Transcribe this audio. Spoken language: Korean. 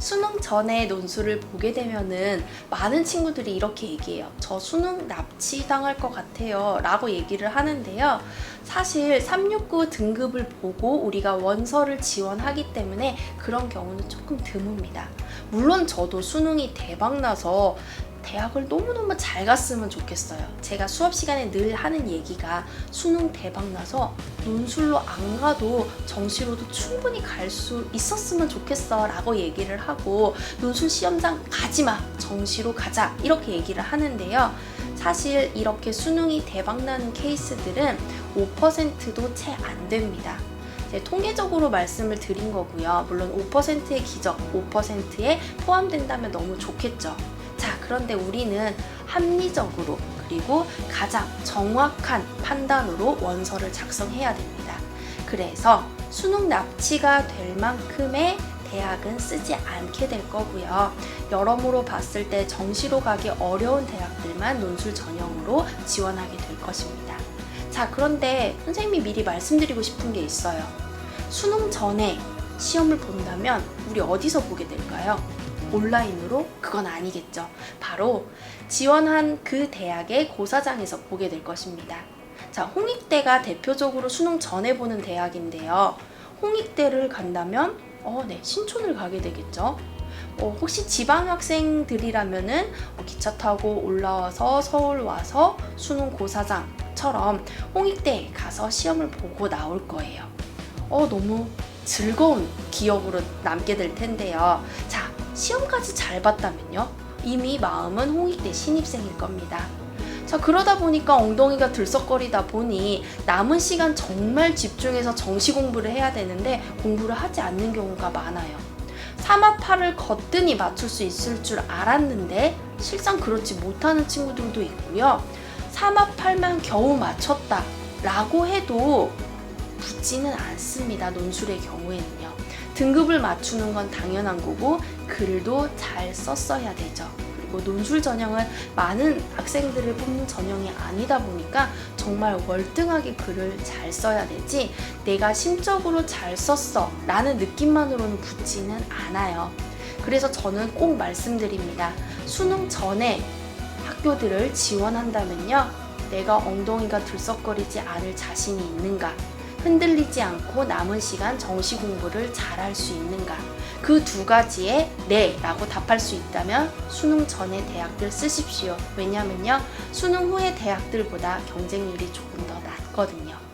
수능 전에 논술을 보게 되면은 많은 친구들이 이렇게 얘기해요. 저 수능 납치 당할 것 같아요. 라고 얘기를 하는데요. 사실 369 등급을 보고 우리가 원서를 지원하기 때문에 그런 경우는 조금 드뭅니다. 물론 저도 수능이 대박나서 대학을 너무너무 잘 갔으면 좋겠어요. 제가 수업 시간에 늘 하는 얘기가 수능 대박 나서 논술로 안 가도 정시로도 충분히 갈 수 있었으면 좋겠어 라고 얘기를 하고 논술 시험장 가지 마 정시로 가자 이렇게 얘기를 하는데요. 사실 이렇게 수능이 대박 나는 케이스들은 5%도 채 안 됩니다. 통계적으로 말씀을 드린 거고요. 물론 5%의 기적 5%에 포함된다면 너무 좋겠죠. 자 그런데 우리는 합리적으로 그리고 가장 정확한 판단으로 원서를 작성해야 됩니다. 그래서 수능 납치가 될 만큼의 대학은 쓰지 않게 될 거고요. 여러모로 봤을 때 정시로 가기 어려운 대학들만 논술 전형으로 지원하게 될 것입니다. 자, 그런데 선생님이 미리 말씀드리고 싶은 게 있어요. 수능 전에 시험을 본다면 우리 어디서 보게 될까요? 온라인으로? 그건 아니겠죠. 바로 지원한 그 대학의 고사장에서 보게 될 것입니다. 자, 홍익대가 대표적으로 수능 전에 보는 대학인데요. 홍익대를 간다면, 어, 네, 신촌을 가게 되겠죠. 어, 혹시 지방 학생들이라면은 어, 기차 타고 올라와서 서울 와서 수능 고사장처럼 홍익대에 가서 시험을 보고 나올 거예요. 어, 너무 즐거운 기억으로 남게 될 텐데요. 자, 시험까지 잘 봤다면요? 이미 마음은 홍익대 신입생일 겁니다. 자, 그러다 보니까 엉덩이가 들썩거리다 보니 남은 시간 정말 집중해서 정시 공부를 해야 되는데 공부를 하지 않는 경우가 많아요. 3합8을 거뜬히 맞출 수 있을 줄 알았는데 실상 그렇지 못하는 친구들도 있고요. 3합 8만 겨우 맞췄다 라고 해도 붙지는 않습니다. 논술의 경우에는요. 등급을 맞추는 건 당연한 거고 글도 잘 썼어야 되죠. 그리고 논술 전형은 많은 학생들을 뽑는 전형이 아니다 보니까 정말 월등하게 글을 잘 써야 되지 내가 심적으로 잘 썼어 라는 느낌만으로는 붙지는 않아요. 그래서 저는 꼭 말씀드립니다. 수능 전에 학교들을 지원한다면요. 내가 엉덩이가 들썩거리지 않을 자신이 있는가? 흔들리지 않고 남은 시간 정시 공부를 잘할 수 있는가? 그 두 가지에 네 라고 답할 수 있다면 수능 전에 대학들 쓰십시오. 왜냐면요. 수능 후의 대학들보다 경쟁률이 조금 더 낮거든요.